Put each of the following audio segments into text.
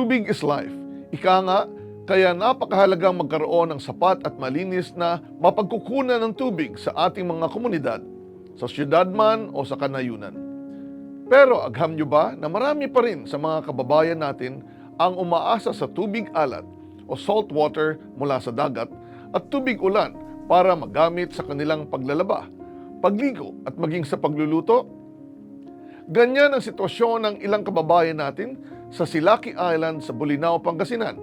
Tubig is life. Ika nga, kaya napakahalagang magkaroon ng sapat at malinis na mapagkukunan ng tubig sa ating mga komunidad, sa syudad man o sa kanayunan. Pero agham nyo ba na marami pa rin sa mga kababayan natin ang umaasa sa tubig alat o salt water mula sa dagat at tubig ulan para magamit sa kanilang paglalaba, pagligo at maging sa pagluluto? Ganyan ang sitwasyon ng ilang kababayan natin sa Silaki Island sa Bolinao, Pangasinan.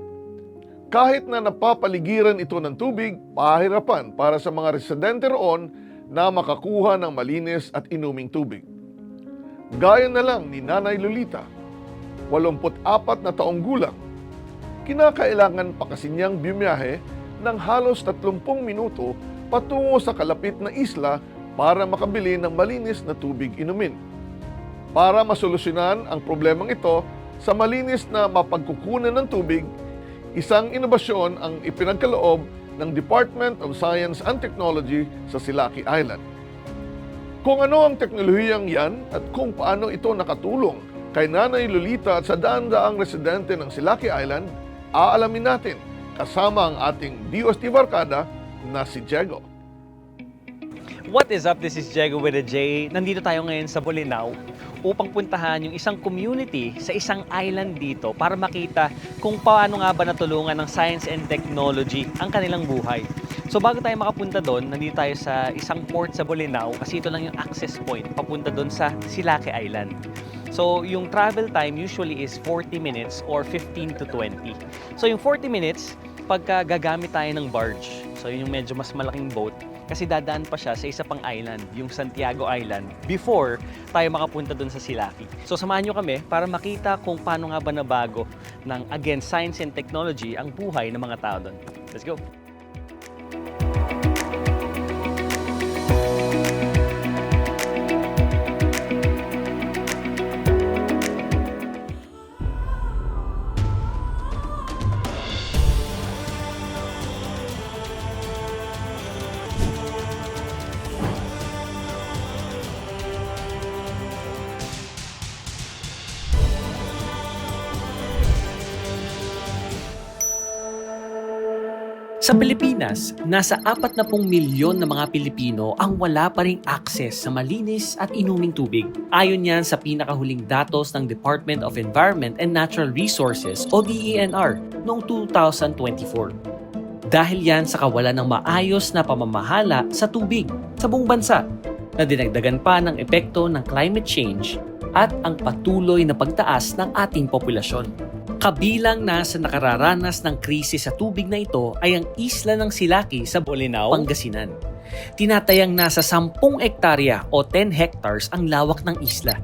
Kahit na napapaligiran ito ng tubig, pahirapan para sa mga residente roon na makakuha ng malinis at inuming tubig. Gaya na lang ni Nanay Lolita, 84 na taong gulang. Kinakailangan pa kasi niyang bumiyahe ng halos 30 minuto patungo sa kalapit na isla para makabili ng malinis na tubig inumin. Para masolusyonan ang problemang ito sa malinis na mapagkukunan ng tubig, isang inobasyon ang ipinagkaloob ng Department of Science and Technology sa Silaki Island. Kung ano ang teknolohiyang yan at kung paano ito nakatulong kay Nanay Lolita at sa daan-daang residente ng Silaki Island, aalamin natin kasama ang ating DOST Barkada na si Diego. What is up? This is Diego with a J. Nandito tayo ngayon sa Bolinao upang puntahan yung isang community sa isang island dito para makita kung paano nga ba natulungan ng science and technology ang kanilang buhay. So bago tayo makapunta doon, nandito tayo sa isang port sa Bolinao kasi ito lang yung access point papunta doon sa Silake Island. So yung travel time usually is 40 minutes or 15 to 20. So yung 40 minutes, pagka gagamit tayo ng barge, so yun yung medyo mas malaking boat, kasi dadaan pa siya sa isa pang island, yung Santiago Island, before tayo makapunta doon sa Silaki. So samahan nyo kami para makita kung paano nga ba nabago ng, again, science and technology ang buhay ng mga tao doon. Let's go! Sa Pilipinas, nasa 40 milyon na mga Pilipino ang wala pa ring access sa malinis at inuming tubig. Ayon yan sa pinakahuling datos ng Department of Environment and Natural Resources o DENR noong 2024. Dahil yan sa kawalan ng maayos na pamamahala sa tubig sa buong bansa na dinagdagan pa ng epekto ng climate change at ang patuloy na pagtaas ng ating populasyon. Kabilang na sa nakararanas ng krisis sa tubig na ito ay ang isla ng Silaki sa Bolinao, Pangasinan. Tinatayang nasa 10 ektarya o 10 hectares ang lawak ng isla.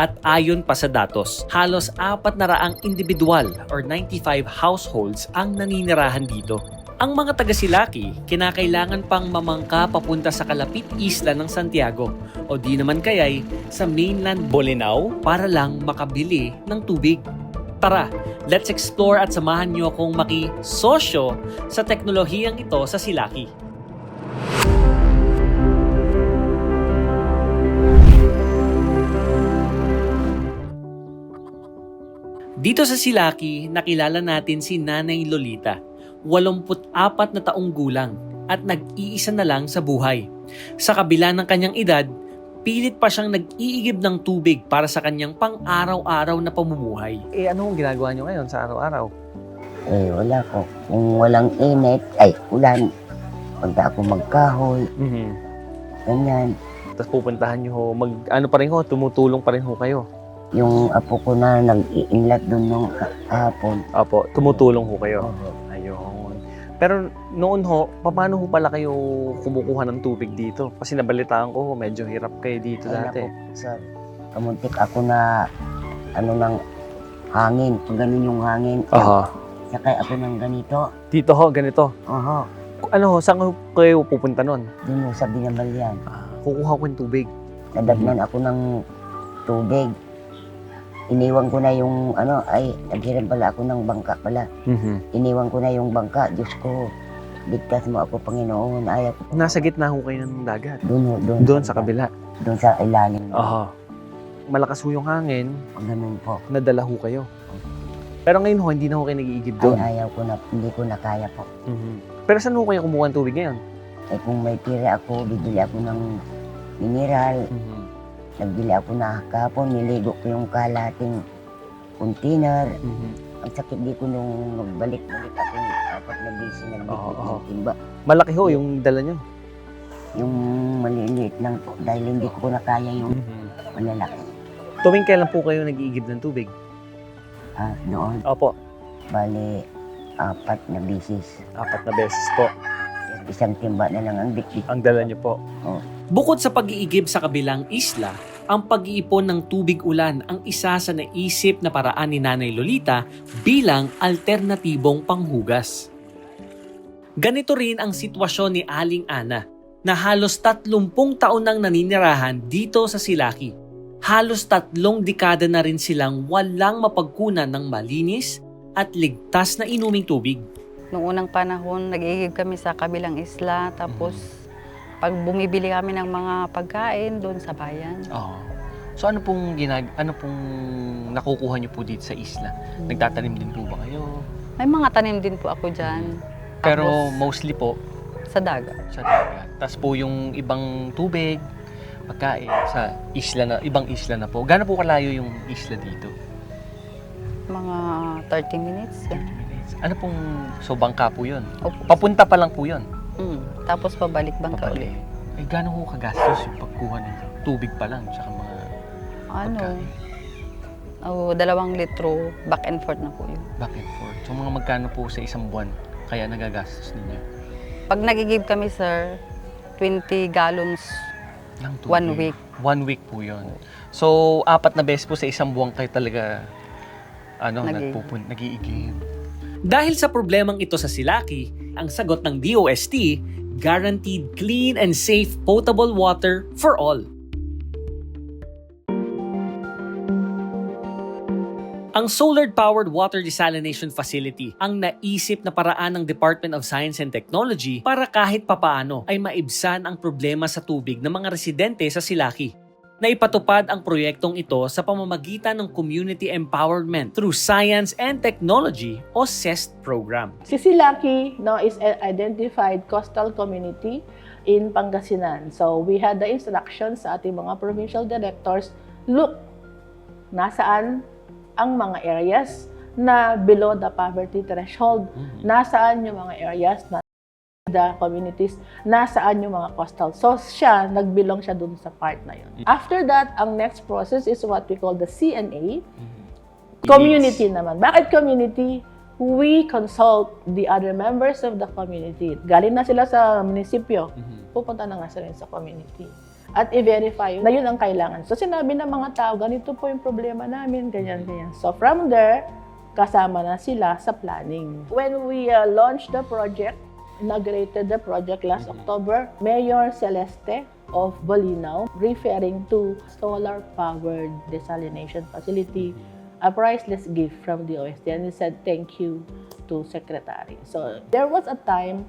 At ayon pa sa datos, halos apat na raang individual or 95 households ang naninirahan dito. Ang mga taga-Silaki, kinakailangan pang mamangka papunta sa kalapit isla ng Santiago o di naman kaya'y sa mainland Bolinao para lang makabili ng tubig. Tara, let's explore at samahan niyo akong maki-sosyo sa teknolohiyang ito sa Silaki. Dito sa Silaki, nakilala natin si Nanay Lolita, 84 na taong gulang at nag-iisa na lang sa buhay. Sa kabila ng kanyang edad, pilit pa siyang nag-iigib ng tubig para sa kanyang pang-araw-araw na pamumuhay. Eh, ano ang ginagawa niyo ngayon sa araw-araw? Eh, wala ko. Kung walang init, ay, ulan. Punta ako magkahoy, Mhm. ganyan. Tapos pupuntahan niyo ho, mag, ano pa rin ho, tumutulong pa rin ho kayo. Yung apo ko na nag-iinlat doon nung kahapon. Opo, tumutulong ho kayo. Oo. Pero noon ho, paano ho pala kayo kumukuha ng tubig dito? Kasi nabalitaan ko medyo hirap kayo dito Ay, dati. naku, sir. Kamuntik ako na, ano ng hangin. Pag ganun yung hangin, Aha. sakay ako ng ganito. Dito ho, ganito. Oho, Ano ho, saan kayo pupunta nun? doon yung sa Binabalyan. Kukuha ko ng tubig. Nadagnan ako ng tubig. Iniwan ko na yung, ano, ay, naghiram pala ako ng bangka pala. Mhm. Iniwan ko na yung bangka. Diyos ko, ligtas mo ako, Panginoon. Ayaw ko. Nasa gitna ho kayo ng dagat. Doon, ho, doon. Doon sa kabila. Doon sa ilalim. Aha. Malakas ho yung hangin, Ganun po. nadala ho kayo. Pero ngayon ho, hindi na ho kayo nag-iigib Ay, doon. ayaw ko na, hindi ko na kaya po. Mhm. Pero saan ho kayo kumuha ng tubig ngayon? Eh kung may tira ako, bibili ako ng mineral. Mhm. Nagbili ako na kahapon, niligo ko yung kalating container. Mhm. Ang sakit dito nung nagbalik-balik ako apat na Oo, nagbalik oo. ng timba. Malaki ho yung dala nyo. Yung maliliit lang po dahil hindi ko na kaya yung Mhm. malalaki. Tuwing kailan po kayo nag-iigib ng tubig? Ah, doon, Opo, bali, apat na bisis. apat na beses po Isang timba na lang ang bitbit. ang dala nyo po. Oo. Bukod sa pag-iigib sa kabilang isla, ang pag-iipon ng tubig ulan ang isa sa naisip na paraan ni Nanay Lolita bilang alternatibong panghugas. Ganito rin ang sitwasyon ni Aling Ana na halos 30 taon nang naninirahan dito sa Silaki. Halos tatlong dekada na rin silang walang mapagkunan ng malinis at ligtas na inuming tubig. Noong unang panahon, nag-iigib kami sa kabilang isla. Tapos, pag bumibili kami ng mga pagkain doon sa bayan. Oo. So ano pong ginag ano pong nakukuha niyo po dito sa isla? Nagtatanim din po ba kayo? May mga tanim din po ako dyan. Pero Tapos, mostly po sa dagat. sa dagat. Tapos po yung ibang tubig, pagkain sa isla na ibang isla na po. Gaano po kalayo yung isla dito? Mga 30 minutes. yan. minutes. Ano pong so bangka po? Opo. Papunta pa lang po 'yun. Mm. Tapos pabalik bangka ulit. Eh gaano ho kagastos yung pagkuha ng tubig pa lang tsaka mga Ano? pagkain? Oh, dalawang litro. Back and forth na po yun. Back and forth. So mga magkano po sa isang buwan kaya nagagastos ninyo? Pag nagigib kami, sir, 20 gallons Ng tubig. one week. One week po yun. So, apat na beses po sa isang buwan kayo talaga ano, Nag-iigib. nagpupun, nag-iigib. Dahil sa problemang ito sa Silaki, ang sagot ng DOST, guaranteed clean and safe potable water for all. Ang solar-powered water desalination facility ang naisip na paraan ng Department of Science and Technology para kahit papaano ay maibsan ang problema sa tubig ng mga residente sa Silaki. Naipatupad ang proyektong ito sa pamamagitan ng Community Empowerment through Science and Technology o CEST program. Sisilaki no, is an identified coastal community in Pangasinan. So we had the instructions sa ating mga provincial directors, look, nasaan ang mga areas na below the poverty threshold, nasaan yung mga areas na the communities, nasaan yung mga coastal. So siya, nagbilong siya dun sa part na yun. After that, ang next process is what we call the CNA, Community naman. Bakit community? We consult the other members of the community. Galing na sila sa munisipyo. Pupunta na nga sila sa community. At i-verify na yun ang kailangan. So sinabi ng mga tao, ganito po yung problema namin, ganyan, ganyan. So from there, kasama na sila sa planning. When we uh, launched the project, inaugurated the project last October, Mayor Celeste of Bolinao, referring to solar-powered desalination facility, a priceless gift from the OST and he said thank you to Secretary. So there was a time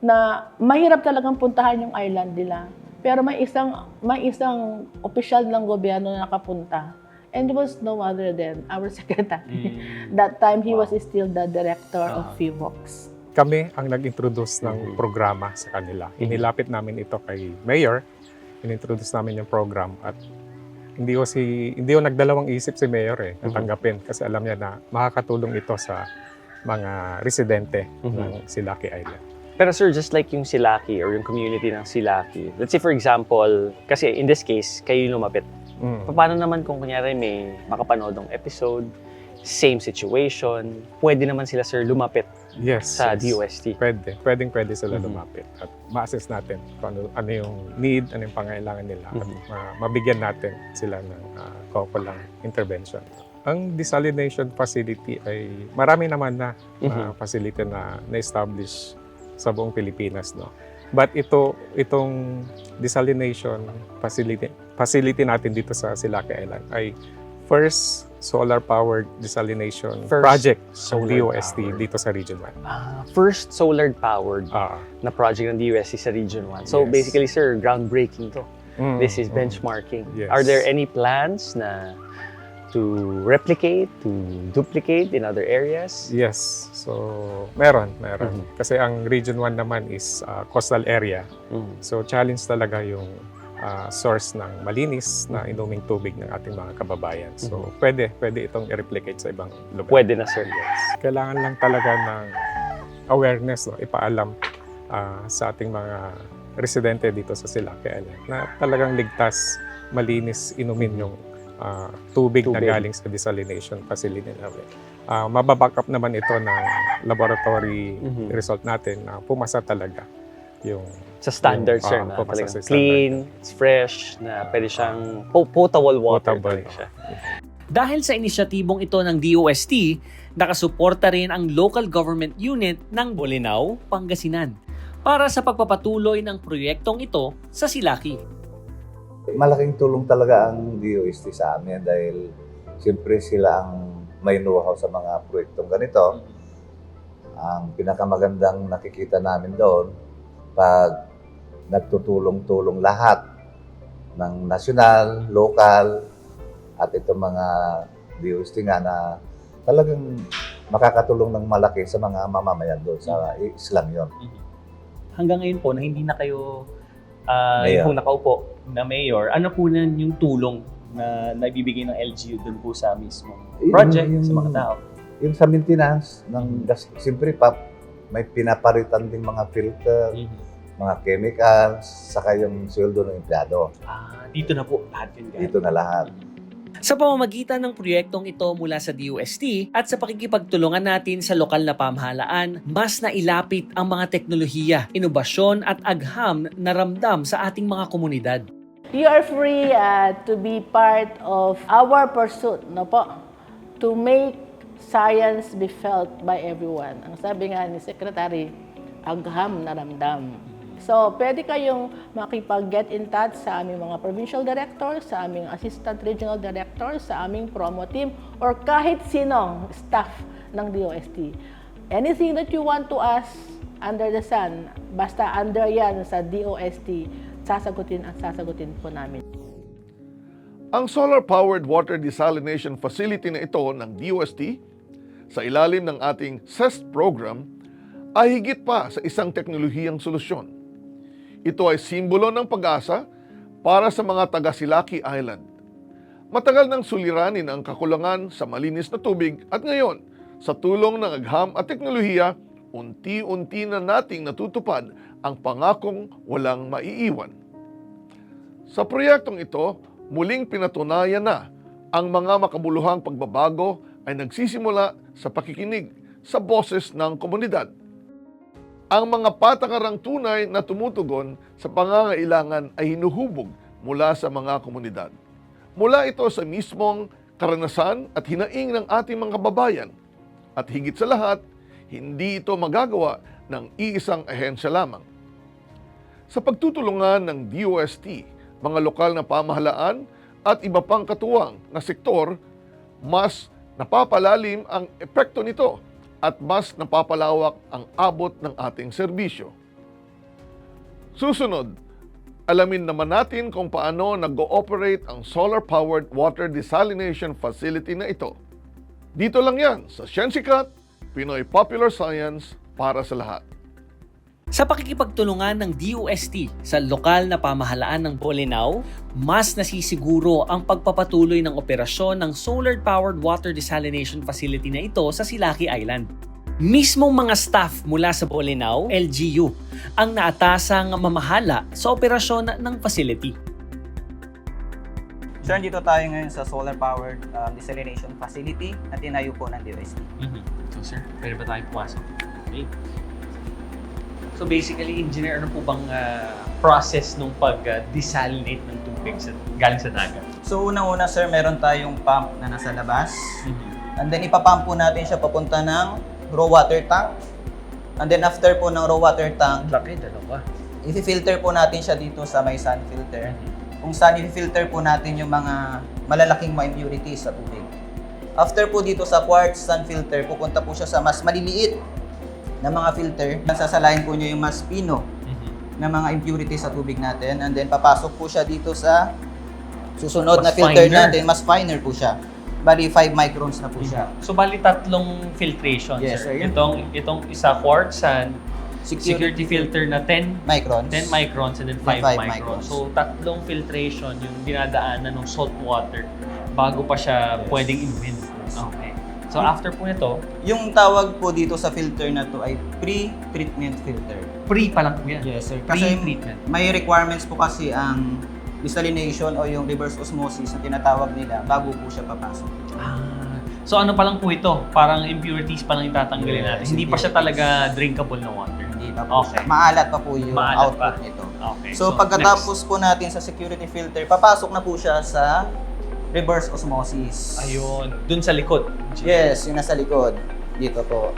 na mahirap talagang puntahan yung island nila. Pero may isang may isang opisyal ng gobyerno na nakapunta. And it was no other than our secretary. That time he was still the director of FIVOX. Kami ang nag-introduce ng programa sa kanila. Inilapit namin ito kay Mayor. Inintroduce namin yung program at hindi ko si hindi ko nagdalawang isip si Mayor eh natanggapin kasi alam niya na makakatulong ito sa mga residente ng Silaki Island. Pero sir, just like yung Silaki or yung community ng Silaki, let's say for example, kasi in this case, kayo yung lumapit. Mm. Paano naman kung kunyari may makapanood ng episode, same situation, pwede naman sila sir lumapit Yes. sa yes. DOST. Pwede. Pwedeng pwede sila Mhm. lumapit at ma-assess natin kung ano, ano yung need, ano yung pangailangan nila at Mhm. ma- mabigyan natin sila ng uh, kaukulang intervention. Ang desalination facility ay marami naman na uh, facility na na-establish sa buong Pilipinas. No? But ito, itong desalination facility, facility natin dito sa Silaki Island ay first solar-powered desalination First project ng DOST powered. dito sa Region 1. Ah, first solar powered Ah, na project ng DOST sa Region 1. So Yes. basically sir, groundbreaking to. mm, This is mm. benchmarking. Yes. Are there any plans na to replicate, to duplicate in other areas? Yes. So, meron, meron. Mhm. Kasi ang Region 1 naman is uh, coastal area. Mhm. So, challenge talaga yung uh, source ng malinis na inuming tubig ng ating mga kababayan. So, pwede, pwede itong i-replicate sa ibang lugar. Pwede na, sir. Kailangan lang talaga ng awareness, no? ipaalam ah, sa ating mga residente dito sa Silake Island na talagang ligtas, malinis inumin yung ah, tubig, na Tubig. galing sa desalination facility namin. Uh, mababack up naman ito ng laboratory Mhm. result natin na pumasa talaga yung Sa standard, Yung, sir, ah, na talagang sa standard. clean, it's fresh, na pwede siyang po- potable water Potable. talaga siya. Dahil sa inisyatibong ito ng DOST, nakasuporta rin ang local government unit ng Bolinao, Pangasinan para sa pagpapatuloy ng proyektong ito sa Silaki. malaking tulong talaga ang DOST sa amin dahil siyempre sila ang may know-how sa mga proyektong ganito. Ang pinakamagandang nakikita namin doon, pag nagtutulong-tulong lahat ng nasyonal, lokal, at itong mga DOST nga na talagang makakatulong ng malaki sa mga mamamayan doon sa Islam yon. Hanggang ngayon po na hindi na kayo uh, Mayor. yung nakaupo na mayor, ano po na yung tulong na naibibigay ng LGU dun po sa mismong project yung- sa mga tao? Yung sa maintenance ng gas, siyempre pa, may pinaparitan ding mga filter, mga chemicals, saka yung sweldo ng empleyado. Ah, dito na po lahat yun guys. Dito na lahat. Sa pamamagitan ng proyektong ito mula sa DOST at sa pakikipagtulungan natin sa lokal na pamahalaan, mas nailapit ang mga teknolohiya, inobasyon at agham na ramdam sa ating mga komunidad. You are free uh, to be part of our pursuit, no po, to make science be felt by everyone. Ang sabi nga ni Secretary, agham na ramdam. So, pwede kayong makipag-get in touch sa aming mga provincial director, sa aming assistant regional director, sa aming promo team, or kahit sinong staff ng DOST. Anything that you want to ask under the sun, basta under yan sa DOST, sasagutin at sasagutin po namin. Ang solar-powered water desalination facility na ito ng DOST sa ilalim ng ating CEST program ay higit pa sa isang teknolohiyang solusyon. Ito ay simbolo ng pag-asa para sa mga taga Silaki Island. Matagal nang suliranin ang kakulangan sa malinis na tubig at ngayon, sa tulong ng agham at teknolohiya, unti-unti na nating natutupad ang pangakong walang maiiwan. Sa proyektong ito, muling pinatunayan na ang mga makabuluhang pagbabago ay nagsisimula sa pakikinig sa boses ng komunidad. Ang mga patakarang tunay na tumutugon sa pangangailangan ay hinuhubog mula sa mga komunidad. Mula ito sa mismong karanasan at hinaing ng ating mga kababayan. At higit sa lahat, hindi ito magagawa ng iisang ahensya lamang. Sa pagtutulungan ng DOST, mga lokal na pamahalaan at iba pang katuwang na sektor, mas napapalalim ang epekto nito at mas napapalawak ang abot ng ating serbisyo. Susunod, alamin naman natin kung paano nag-ooperate ang solar-powered water desalination facility na ito. Dito lang yan sa Sciensicat, Pinoy Popular Science para sa lahat. Sa pakikipagtulungan ng DOST sa lokal na pamahalaan ng Bolinao, mas nasisiguro ang pagpapatuloy ng operasyon ng solar-powered water desalination facility na ito sa Silaki Island. Mismong mga staff mula sa Bolinao, LGU, ang naatasang mamahala sa operasyon ng facility. So, nandito tayo ngayon sa solar-powered um, desalination facility na tinayo po ng DOST. So sir, pwede ba tayo pumasok? Okay. So basically, engineer, ano po bang ah, process nung pag-desalinate ng tubig sa, galing sa dagat? So, unang-una sir, meron tayong pump na nasa labas. And then, ipapump po natin siya papunta ng raw water tank. And then, after po ng raw water tank, Laki, dalawa. i-filter po natin siya dito sa may sun filter. Kung saan i-filter po natin yung mga malalaking mga impurities sa tubig. After po dito sa quartz sun filter, pupunta po siya sa mas maliliit na mga filter. Nasasalain po niya yung mas pino na mga impurities sa tubig natin. And then papasok po siya dito sa susunod na Mas filter finer. natin. Mas finer po siya. bali 5 microns na po siya. So, bali tatlong filtration, Yes, sir. sir. Itong, itong isa quartz sand, Security, security filter na 10 microns. 10 microns and then 5 Then five microns. microns. So, tatlong filtration yung dinadaanan ng salt water bago pa siya pwedeng inumin. Okay. So, after po nito, Yung tawag po dito sa filter na to ay pre-treatment filter. pre pa lang po yan. Yes, sir. Kasi Pre-treatment. may requirements po kasi ang desalination o yung reverse osmosis na tinatawag nila bago po siya papasok. Ah. So, ano pa lang po ito? Parang impurities pa lang itatanggalin natin. Yes, Hindi pa siya impurities. talaga drinkable na water. Hindi pa po Okay. siya. Maalat pa po yung Maalat output pa. nito. Okay. So, pagkatapos po natin sa security filter, papasok na po siya sa reverse osmosis. Ayun. Dun sa likod. Yes, yung nasa likod. Dito po.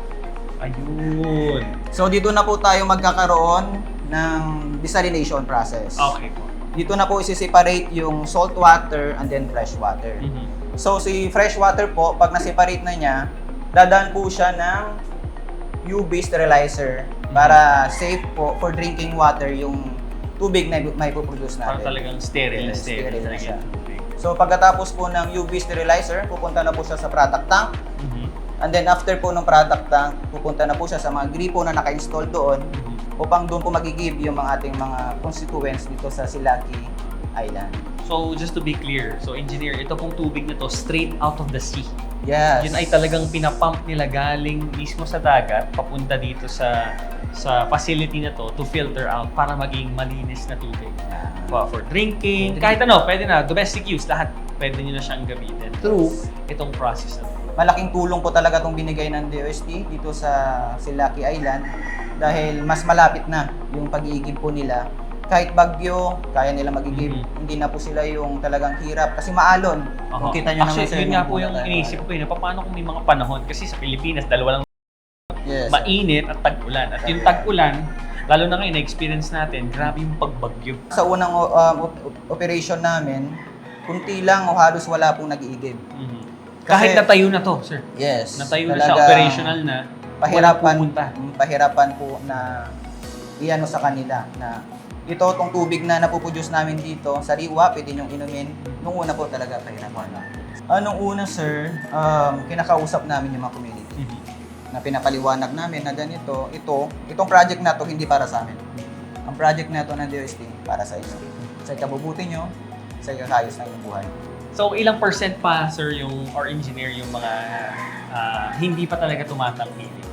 Ayun. So, dito na po tayo magkakaroon ng desalination process. Okay po. Dito na po isi-separate yung salt water and then fresh water. Mhm. So, si fresh water po, pag na-separate na niya, dadaan po siya ng UV sterilizer para safe po for drinking water yung tubig na may produce Parang natin. talagang sterile Yes, sterile. sterile na siya. So, pagkatapos po ng UV sterilizer, pupunta na po siya sa product tank. Mhm. And then after po ng product tank, pupunta na po siya sa mga gripo na naka-install doon Mhm. upang doon po magigib yung mga ating mga constituents dito sa Silaki Island. So, just to be clear, so engineer, ito pong tubig na to straight out of the sea. Yes. Yun ay talagang pinapump nila galing mismo sa dagat papunta dito sa sa facility na to to filter out para maging malinis na tubig. For, for drinking, kahit ano, pwede na, domestic use, lahat pwede nyo na siyang gamitin through itong process na to. Malaking tulong po talaga itong binigay ng DOST dito sa Silaki Island dahil mas malapit na yung pag-iigib po nila. Kahit bagyo, kaya nila magigib. Mhm. Hindi na po sila yung talagang hirap kasi maalon. Kung kita nyo naman Actually, sir, yun nga po yung iniisip ko yun. Paano kung may mga panahon? Kasi sa Pilipinas, dalawa lang Yes. mainit at tag-ulan. At yung tag-ulan, lalo na ngayon, na-experience natin, grabe yung pagbagyo. Sa unang um, op- op- operation namin, kunti lang o halos wala pong nag-iigib. Mhm. Kasi- Kahit natayo na to, sir. Yes. Natayo na siya, operational na. Pahirapan, pumunta. pahirapan po na iano sa kanila na ito, tong tubig na napuproduce namin dito, sariwa, pwede niyong inumin. Nung una po talaga, pahirapan lang. Anong una, sir, um, kinakausap namin yung mga community Mhm. na pinapaliwanag namin na ganito, ito, itong project na to hindi para sa amin. Ang project na to ng DOST para sa inyo. Sa ikabubuti nyo, sa ikakayos ng inyong buhay. So, ilang percent pa, sir, yung or engineer yung mga ah, hindi pa talaga tumatangkilik?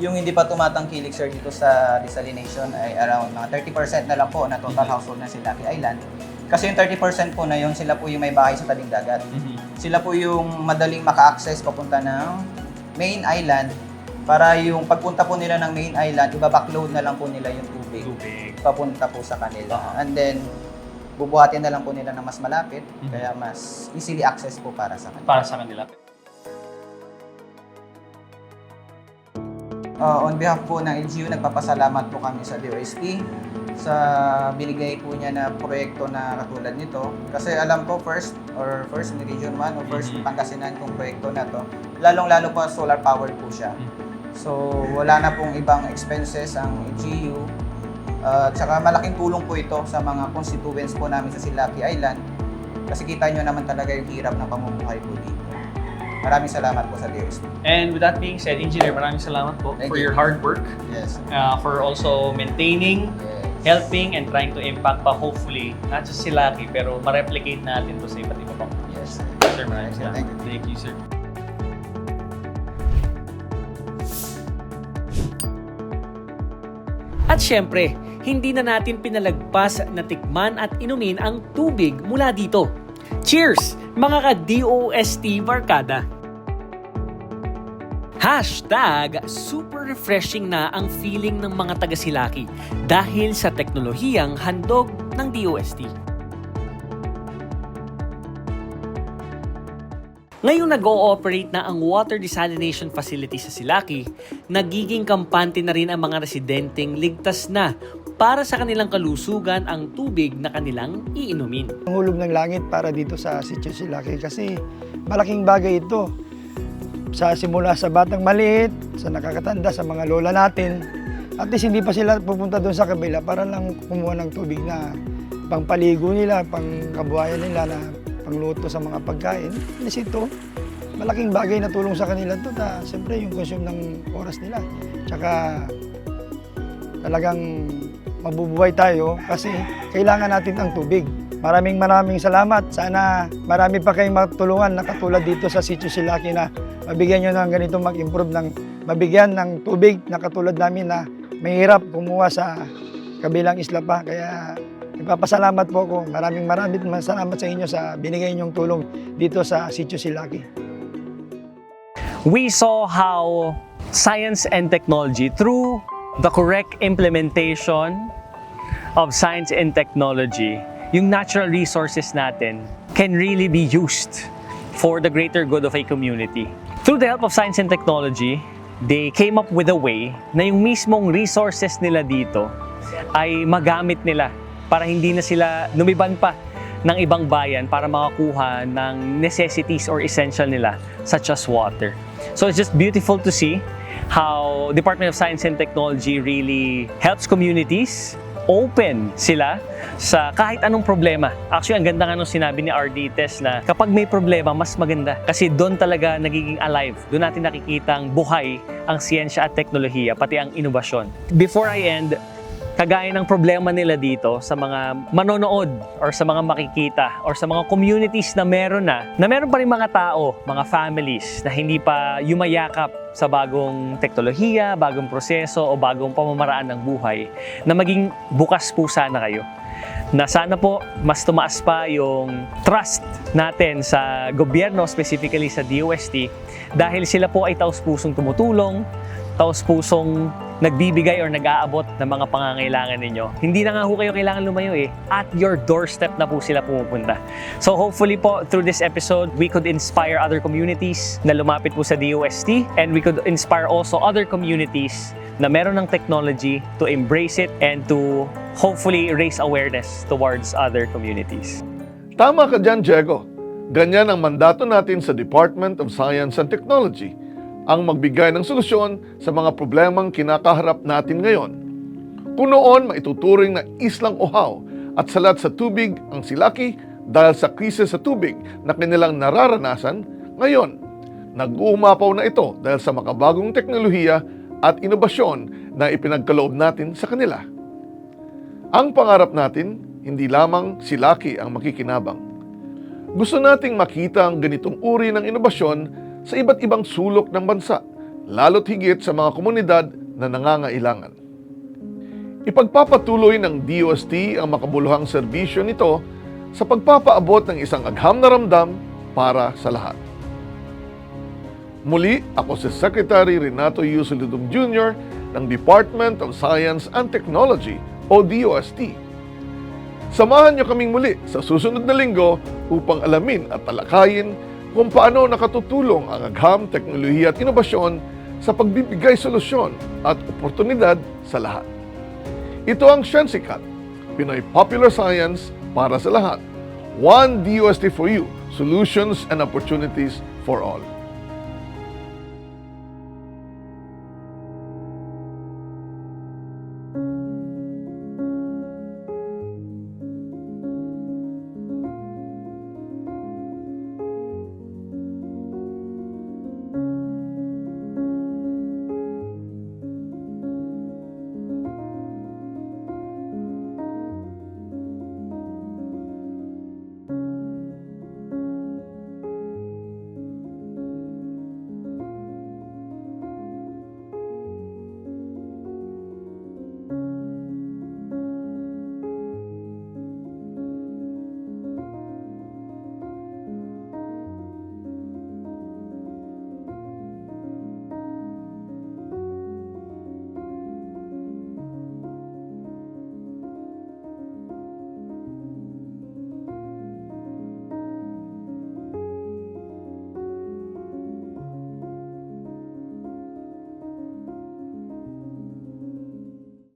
Yung hindi pa tumatangkilik sir dito sa desalination ay around mga 30% na lang po na total household ng Silaki Island. Kasi yung 30% po na yun, sila po yung may bahay sa tabing dagat. Sila po yung madaling maka-access papunta ng main island para yung pagpunta po nila ng main island, ibabackload na lang po nila yung tubig Tubig. papunta po sa kanila. And then, bubuhatin na lang po nila ng mas malapit, Mhm. kaya mas easily access po para sa kanila. Para sa kanila. Uh, on behalf po ng LGU, nagpapasalamat po kami sa DOST sa binigay po niya na proyekto na katulad nito. Kasi alam ko first or first in Region 1 o first Mhm. Pangasinan kong proyekto na to, lalong-lalo pa solar powered po siya. So wala na pong ibang expenses ang LGU. Uh, tsaka malaking tulong po ito sa mga constituents po namin sa Silaki Island. Kasi kita nyo naman talaga yung hirap ng pamumuhay po dito. Maraming salamat po sa DOST. And with that being said, engineer, maraming salamat po Thank for you. your hard work, Yes. uh, for also maintaining, yes. helping, and trying to impact pa hopefully, not just si Lucky, pero ma-replicate natin to sa iba't iba pang Yes. Sir, maraming salamat. Thank you. Thank you, sir. At syempre, hindi na natin pinalagpas na tikman at inumin ang tubig mula dito. Cheers, mga ka-DOST Barkada! Hashtag super refreshing na ang feeling ng mga taga-Silaki dahil sa teknolohiyang handog ng DOST. Ngayong nag-ooperate na ang water desalination facility sa Silaki, nagiging kampante na rin ang mga residenteng ligtas na para sa kanilang kalusugan ang tubig na kanilang iinumin. ang hulog ng langit para dito sa Sitio Silaki kasi malaking bagay ito. Sa simula sa batang maliit, sa nakakatanda, sa mga lola natin, at least hindi pa sila pupunta doon sa kabila para lang kumuha ng tubig na pangpaligo nila, pang kabuhayan nila na pangluto sa mga pagkain. At ito, malaking bagay na tulong sa kanila to na siyempre yung consume ng oras nila. Tsaka talagang mabubuhay tayo kasi kailangan natin ang tubig. Maraming maraming salamat. Sana marami pa kayong matulungan na katulad dito sa Sitio Silaki na mabigyan nyo ng ganito mag-improve ng mabigyan ng tubig na katulad namin na mahirap kumuha sa kabilang isla pa. Kaya ipapasalamat po ko. Maraming maraming salamat sa inyo sa binigay nyong tulong dito sa Sitio Silaki. we saw how science and technology, through the correct implementation of science and technology, yung natural resources natin can really be used for the greater good of a community. Through the help of science and technology, they came up with a way na yung mismong resources nila dito ay magamit nila para hindi na sila lumiban pa ng ibang bayan para makakuha ng necessities or essential nila such as water. So it's just beautiful to see how Department of Science and Technology really helps communities open sila sa kahit anong problema. Actually, ang ganda nga nung sinabi ni RD Tess na kapag may problema, mas maganda. Kasi doon talaga nagiging alive. Doon natin nakikitang buhay ang siyensya at teknolohiya, pati ang inobasyon. Before I end, kagaya ng problema nila dito sa mga manonood or sa mga makikita or sa mga communities na meron na, na meron pa rin mga tao, mga families na hindi pa yumayakap sa bagong teknolohiya, bagong proseso o bagong pamamaraan ng buhay, na maging bukas po sana kayo. Na sana po mas tumaas pa yung trust natin sa gobyerno, specifically sa DOST, dahil sila po ay taus-pusong tumutulong, taus-pusong nagbibigay or nag-aabot ng mga pangangailangan ninyo. Hindi na nga ho kayo kailangan lumayo eh. At your doorstep na po sila pumupunta. So hopefully po through this episode, we could inspire other communities na lumapit po sa DOST and we could inspire also other communities na meron ng technology to embrace it and to hopefully raise awareness towards other communities. Tama ka dyan, Diego. Ganyan ang mandato natin sa Department of Science and Technology, ang magbigay ng solusyon sa mga problemang kinakaharap natin ngayon. Kung noon maituturing na islang uhaw at salat sa tubig ang silaki dahil sa krisis sa tubig na kanilang nararanasan, ngayon, nag-uumapaw na ito dahil sa makabagong teknolohiya at inobasyon na ipinagkaloob natin sa kanila. Ang pangarap natin, hindi lamang silaki ang makikinabang. Gusto nating makita ang ganitong uri ng inobasyon sa iba't ibang sulok ng bansa, lalo't higit sa mga komunidad na nangangailangan. Ipagpapatuloy ng DOST ang makabuluhang serbisyo nito sa pagpapaabot ng isang agham na ramdam para sa lahat. Muli, ako si Secretary Renato Yusulidum Jr. ng Department of Science and Technology o DOST. Samahan niyo kaming muli sa susunod na linggo upang alamin at talakayin kung paano nakatutulong ang agham, teknolohiya at inobasyon sa pagbibigay solusyon at oportunidad sa lahat. Ito ang Shensikat, Pinoy Popular Science para sa lahat. One DOST for you, solutions and opportunities for all.